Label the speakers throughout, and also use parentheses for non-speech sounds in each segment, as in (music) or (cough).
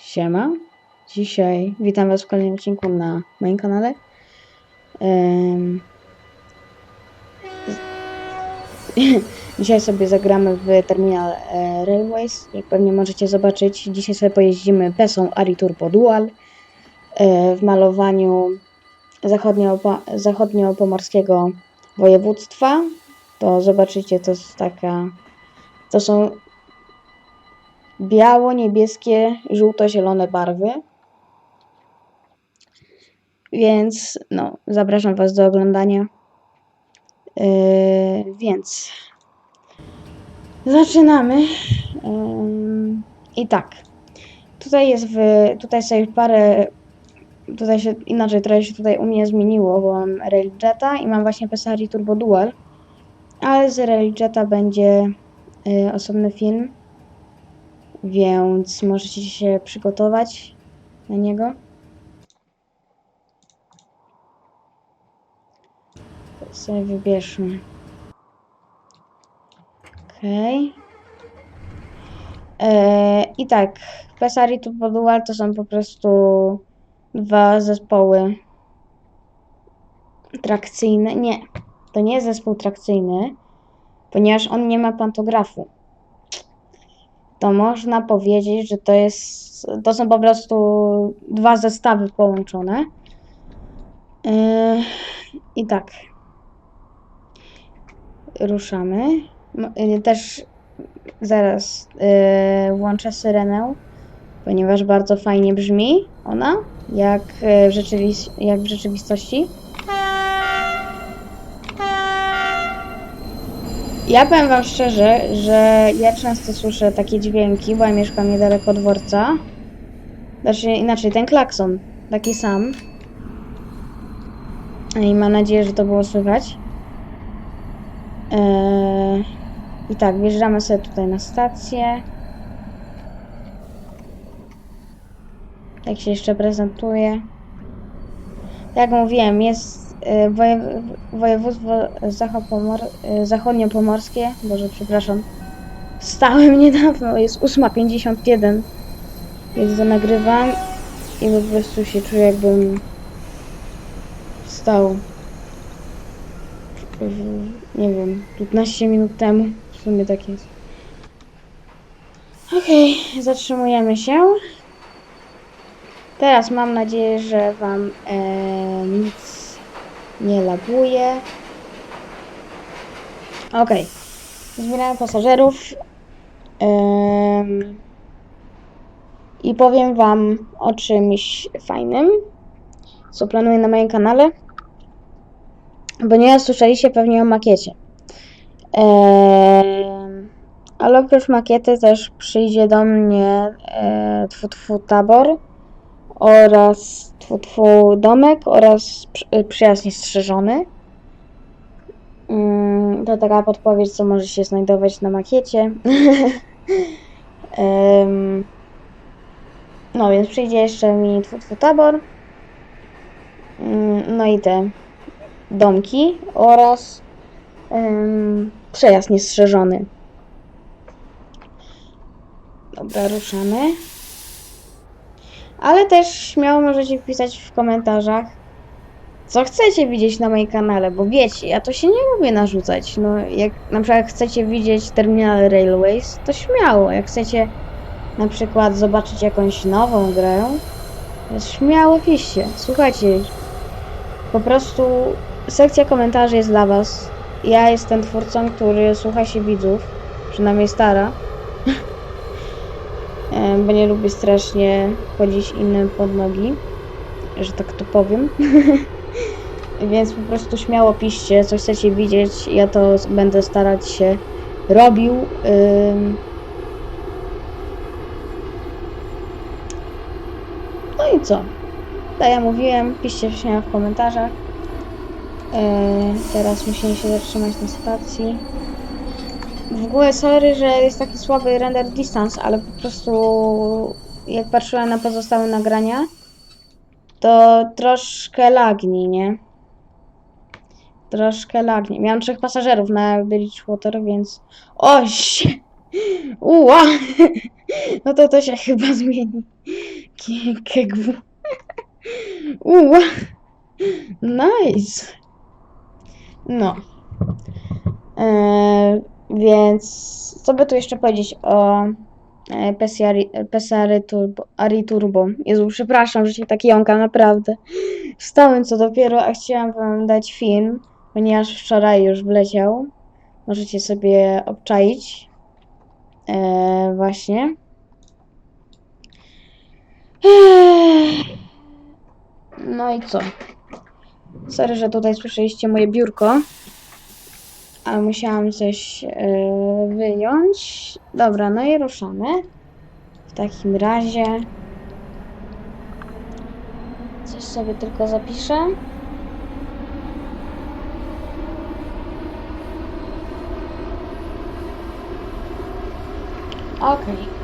Speaker 1: Siema. Dzisiaj witam Was w kolejnym odcinku na moim kanale. Em, (laughs) Dzisiaj sobie zagramy w Terminal e, Railways. Jak pewnie możecie zobaczyć, dzisiaj sobie pojeździmy Pesą Ari Turbo Dual e, w malowaniu zachodnio- zachodnio-pomorskiego województwa. To zobaczycie, to jest taka... To są biało-niebieskie, żółto-zielone barwy. Więc no, zapraszam Was do oglądania. Yy, więc zaczynamy. Ym, I tak. Tutaj jest w, tutaj sobie parę, tutaj się inaczej trochę się tutaj u mnie zmieniło, bo mam Railjeta i mam właśnie Pesari Turbo Dual. Ale z Railjeta będzie y, osobny film więc możecie się przygotować na niego. Sobie wybierzmy. Okej. Eee, I tak, Pesari Turbo Dual to są po prostu dwa zespoły trakcyjne. Nie, to nie jest zespół trakcyjny, ponieważ on nie ma pantografu to można powiedzieć, że to jest, to są po prostu dwa zestawy połączone. Yy, I tak. Ruszamy. M- yy, Też zaraz yy, włączę syrenę, ponieważ bardzo fajnie brzmi ona, jak, yy, w, rzeczywis- jak w rzeczywistości. Ja powiem wam szczerze, że ja często słyszę takie dźwięki, bo ja mieszkam niedaleko dworca. Znaczy inaczej, ten klakson, taki sam. I mam nadzieję, że to było słychać. Eee, I tak, wjeżdżamy sobie tutaj na stację. Jak się jeszcze prezentuje. Jak mówiłem, jest e, wojew- województwo zachopomor- e, zachodniopomorskie. Boże, przepraszam. Stałem niedawno, jest 8.51. Więc to nagrywam i po prostu się czuję jakbym wstał. w- Nie wiem, 15 minut temu. W sumie tak jest. Okej, zatrzymujemy się. Teraz mam nadzieję, że Wam e, nic nie laguje. Okej. Zbieramy pasażerów. Em, I powiem Wam o czymś fajnym, co planuję na moim kanale. Ponieważ słyszeliście pewnie o makiecie. Em, ale oprócz makiety też przyjdzie do mnie e, tfu, tabor oraz tfu, domek oraz przy, y, przyjazd niestrzeżony. Mm, To taka podpowiedź, co może się znajdować na makiecie. (laughs) No więc przyjdzie jeszcze mi tfu, tabor. Mm, No i te domki oraz em, przejazd niestrzeżony. Dobra, ruszamy. Ale też śmiało możecie wpisać w komentarzach, co chcecie widzieć na moim kanale, bo wiecie, ja to się nie lubię narzucać. No, jak na przykład chcecie widzieć Terminal Railways, to śmiało. Jak chcecie na przykład zobaczyć jakąś nową grę, to śmiało piszcie. Słuchajcie, po prostu sekcja komentarzy jest dla was. Ja jestem twórcą, który słucha się widzów, przynajmniej stara. Bo nie lubię strasznie chodzić innym pod nogi, że tak to powiem. (laughs) Więc po prostu śmiało piszcie, co chcecie widzieć. Ja to będę starać się robił. No i co? Tak ja mówiłem, piszcie śmiało w komentarzach. E, teraz musimy się zatrzymać na stacji. W ogóle sorry, że jest taki słaby render distance, ale po prostu jak patrzyłam na pozostałe nagrania, to troszkę lagni, nie? Troszkę lagni. Miałam trzech pasażerów na Bridgewater, więc... Oś! (laughs) Uła! (laughs) No to to się chyba (laughs) zmieni. K- KGW. Uuu. Nice. No. E, więc co by tu jeszcze powiedzieć o e, Ari Turbo, Ari Turbo. Jezu, przepraszam, że się tak jąkam, naprawdę. Wstałem co dopiero, a chciałam wam dać film, ponieważ wczoraj już wleciał. Możecie sobie obczaić. E, właśnie. No i co? Sorry, że tutaj słyszeliście moje biurko. Ale musiałam coś e, wyjąć. Dobra, no i ruszamy. W takim razie. Coś sobie tylko zapiszę. Okej.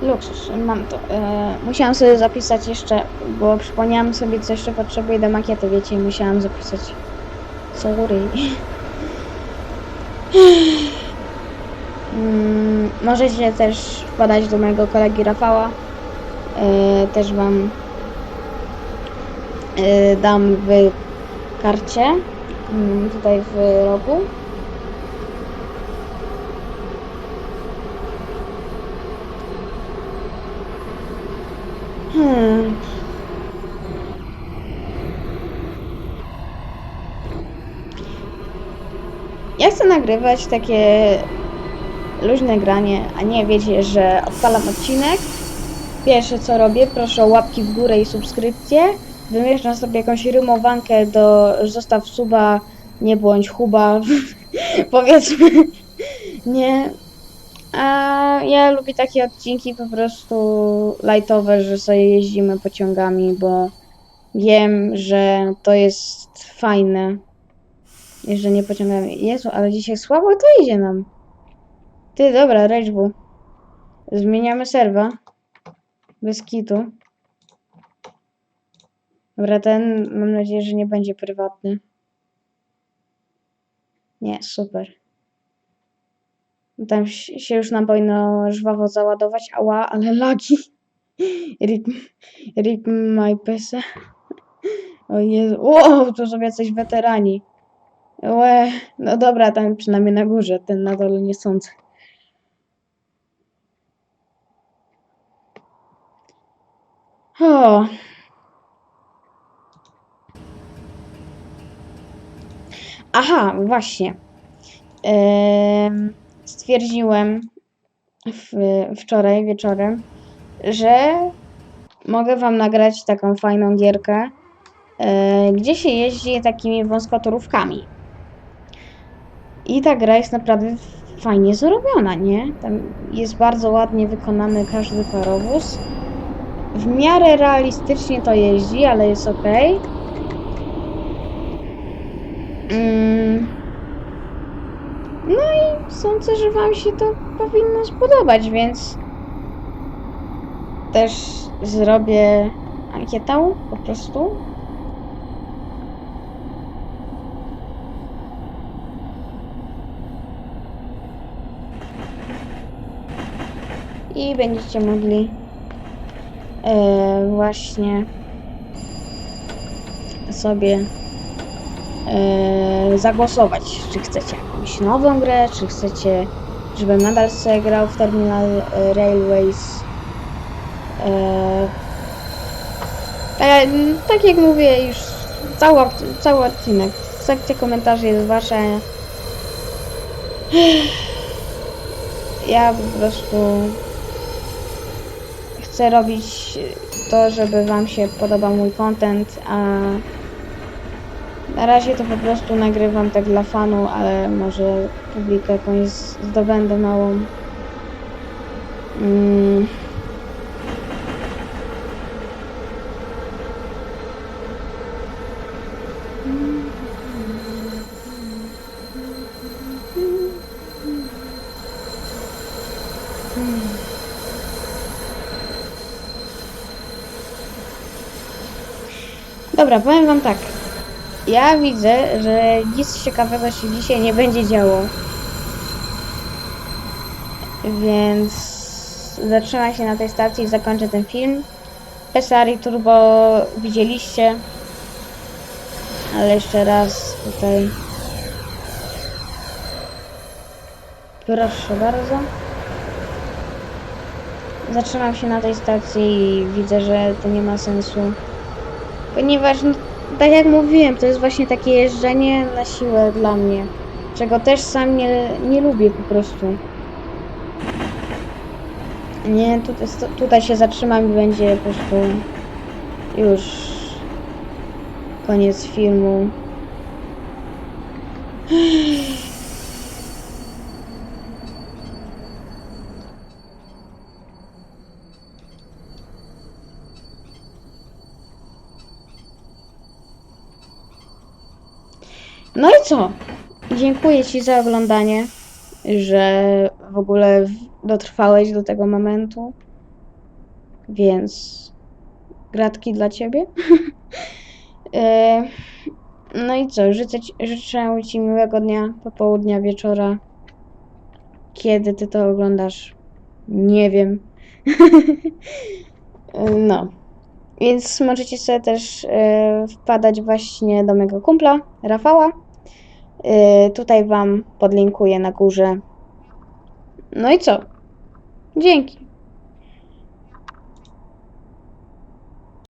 Speaker 1: Luksus, mam to. E, musiałam sobie zapisać jeszcze, bo przypomniałam sobie, co jeszcze potrzebuję do makiety, wiecie, musiałam zapisać. Sorry. (laughs) Mm, możecie też wpadać do mojego kolegi Rafała. E, też wam e, dam w karcie, mm, tutaj w rogu. Hmm. Ja chcę nagrywać takie luźne granie, a nie wiecie, że odpalam odcinek. Pierwsze co robię, proszę o łapki w górę i subskrypcję. Wymyślam sobie jakąś rymowankę do zostaw suba, nie bądź chuba, (laughs) powiedzmy. nie. A ja lubię takie odcinki po prostu lightowe, że sobie jeździmy pociągami, bo wiem, że to jest fajne. Jeżdżenie pociągami. Jezu, ale dzisiaj słabo to idzie nam. Ty, dobra, Ragebu. Zmieniamy serwa. Bez kitu. Dobra, ten mam nadzieję, że nie będzie prywatny. Nie, super. Tam się już nam powinno żwawo załadować. Ała, ale lagi. (laughs) Rip, rip my PC. O Jezu. Wow, to są jacyś weterani. Łe, no dobra, ten przynajmniej na górze, ten na dole nie sądzę. O. Aha, właśnie. Em, stwierdziłem w, wczoraj wieczorem, że mogę wam nagrać taką fajną gierkę, e, gdzie się jeździ takimi wąskotorówkami. I ta gra jest naprawdę fajnie zrobiona, nie? Tam jest bardzo ładnie wykonany każdy parowóz. W miarę realistycznie to jeździ, ale jest ok. Mm. No i sądzę, że Wam się to powinno spodobać, więc też zrobię ankietę po prostu. I będziecie mogli e, właśnie sobie e, zagłosować, czy chcecie jakąś nową grę, czy chcecie, żebym nadal sobie grał w Terminal e, Railways. E, tak, tak jak mówię, już cały, cały odcinek, sekcja komentarzy jest wasza. Ja po prostu chcę robić to, żeby Wam się podobał mój content, a na razie to po prostu nagrywam tak dla fanu, ale może publikę jakąś zdobędę małą. Mm. Dobra, powiem wam tak. Ja widzę, że nic ciekawego się dzisiaj nie będzie działo. Więc zatrzymam się na tej stacji i zakończę ten film. Pesari Turbo widzieliście. Ale jeszcze raz tutaj. Proszę bardzo. Zatrzymam się na tej stacji i widzę, że to nie ma sensu. Ponieważ, no, tak jak mówiłem, to jest właśnie takie jeżdżenie na siłę dla mnie. Czego też sam nie, nie lubię po prostu. Nie, tutaj, tutaj się zatrzymam i będzie po prostu już koniec filmu. No i co? Dziękuję Ci za oglądanie, że w ogóle dotrwałeś do tego momentu. Więc gratki dla Ciebie. (laughs) E, no i co? Życzę, ci- życzę Ci miłego dnia, popołudnia, wieczora. Kiedy Ty to oglądasz? Nie wiem. (laughs) No. Więc możecie sobie też e, wpadać właśnie do mego kumpla, Rafała. E, tutaj Wam podlinkuję na górze. No i co? Dzięki.